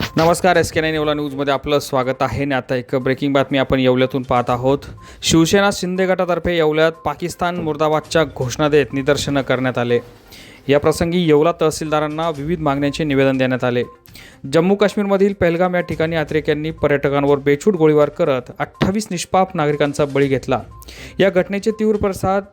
नमस्कार S K nine Yeola न्यूजमध्ये आपलं स्वागत आहे. आणि आता एक ब्रेकिंग बातमी आपण येवल्यातून पाहत आहोत. शिवसेना शिंदे गटातर्फे येवल्यात पाकिस्तान मुर्दाबादच्या घोषणा देत निदर्शनं करण्यात आले. या प्रसंगी येवला तहसीलदारांना विविध मागण्यांचे निवेदन देण्यात आले. जम्मू काश्मीरमधील पहलगाम या ठिकाणी यात्रेक्यांनी पर्यटकांवर बेछूट गोळीबार करत अठ्ठावीस निष्पाप नागरिकांचा बळी घेतला. या घटनेचे तीव्र प्रसाद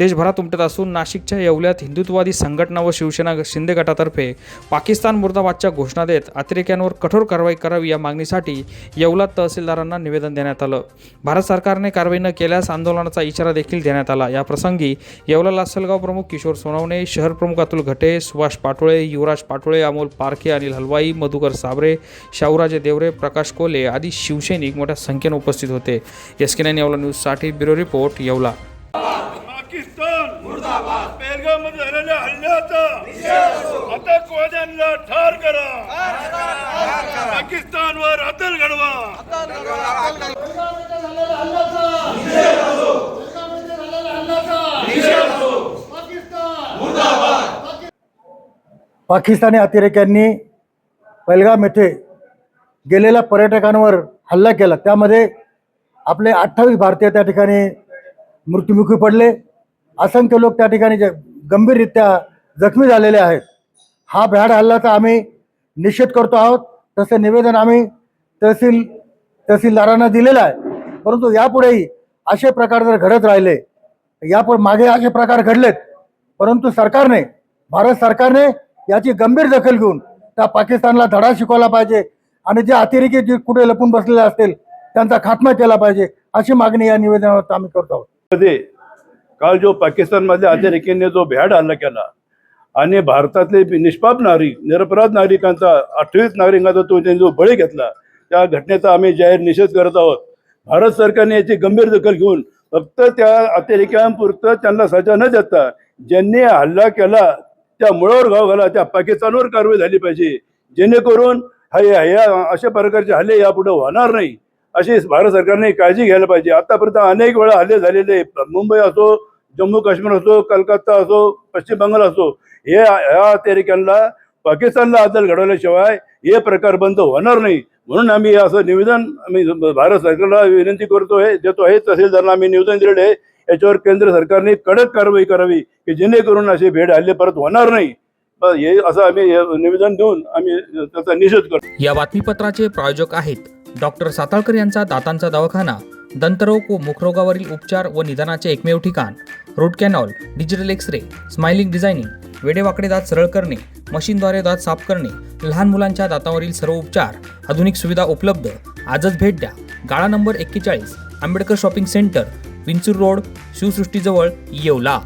देशभरात उमटत असून नाशिकच्या येवल्यात हिंदुत्ववादी संघटना व शिवसेना शिंदे गटातर्फे पाकिस्तान मुर्दाबादच्या घोषणा देत अतिरेक्यांवर कठोर कारवाई करावी या मागणीसाठी येवला तहसीलदारांना निवेदन देण्यात आलं. भारत सरकारने कारवाई न केल्यास आंदोलनाचा इशारा देखील देण्यात आला. या प्रसंगी येवला लासलगाव प्रमुख किशोर सोनवणे शहर प्रमुख अतुल घटे सुभाष पाटोळे युवराज पाटोळे अमोल पारखे अनिल हलवाई मधुकर साबरे शाहूराजे देवरे प्रकाश कोले आदी शिवसैनिक मोठ्या संख्येने उपस्थित होते. एस के नाईन येवला न्यूजसाठी ब्युरो रिपोर्ट येवला. मुर्दाबाद पेरगावमध्ये झालेल्या हल्ल्याचा आतंकवाद्यांना ठार करा. पाकिस्तानवर अतल घडवा. पाकिस्तानी. अतिरेक्यांनी पहलगाम येथे गेलेल्या पर्यटकांवर हल्ला केला. त्यामध्ये आपले अठ्ठावीस भारतीय त्या ठिकाणी मृत्युमुखी पडले. असंख्य लोक त्या ठिकाणी ज- गंभीररित्या जखमी झालेले आहेत. हा भ्याड हल्ल्याचा आम्ही निषेध करतो आहोत. तसे निवेदन आम्ही तहसील तहसीलदारांना दिलेलं आहे. परंतु यापुढेही असे प्रकार जर घडत राहिले यापुढे मागे असे प्रकार घडलेत परंतु सरकारने भारत सरकारने याची गंभीर दखल घेऊन त्या पाकिस्तानला धडा शिकवला पाहिजे आणि जे अतिरेकी जे कुठे लपून बसलेले असतील त्यांचा खात्मा केला पाहिजे अशी मागणी या निवेदनावर आम्ही करतो आहोत. काल जो पाकिस्तान मधल्या अतिरेकीने जो भ्याड हल्ला केला आणि भारतातले निष्पाप नागरिक निरपराध नागरिकांचा अठ्ठावीस नागरिकांचा तो त्यांनी जो बळी घेतला त्या घटनेचा आम्ही जाहीर निषेध करत आहोत. भारत सरकारने याची गंभीर दखल घेऊन फक्त त्या अतिरेक्यांपुरतं त्यांना सजा न देता ज्यांनी हल्ला केला त्या मुळावर घाव घाला त्या पाकिस्तानवर कारवाई झाली पाहिजे. जेणेकरून हा या अशा प्रकारचे हल्ले यापुढे होणार नाही. अशी भारत सरकारने काळजी घ्यायला पाहिजे. आतापर्यंत अनेक वेळा हल्ले झालेले मुंबई असो जम्मू काश्मीर असो कलकत्ता असो पश्चिम बंगाल असो हे ह्या अतिरेक्यांना पाकिस्तानला अदल घडवल्याशिवाय हे प्रकार बंद होणार नाही. म्हणून आम्ही असं निवेदन आम्ही भारत सरकारला विनंती करतो आहे देतो आहे तहसीलदारांना आम्ही निवेदन दिलेलं आहे. याच्यावर केंद्र सरकारने कडक कारवाई करावी की जेणेकरून असे भेट हल्ले परत होणार नाही. हे असं आम्ही निवेदन देऊन आम्ही त्याचा निषेध करतो. या बातमीपत्राचे प्रायोजक आहेत डॉक्टर साताळकर यांचा दातांचा दवाखाना दंतरोग व मुखरोगावरील उपचार व निदानाचे एकमेव ठिकाण. Root canal digital X ray smiling designing वेडेवाकडे दात सरळ करणे मशीनद्वारे दात साफ करणे लहान मुलांच्या दातावरील सर्व उपचार आधुनिक सुविधा उपलब्ध आजच भेट द्या. गाळा नंबर एक्केचाळीस Ambedkar shopping centre Vinchur road शिवसृष्टीजवळ Yeola.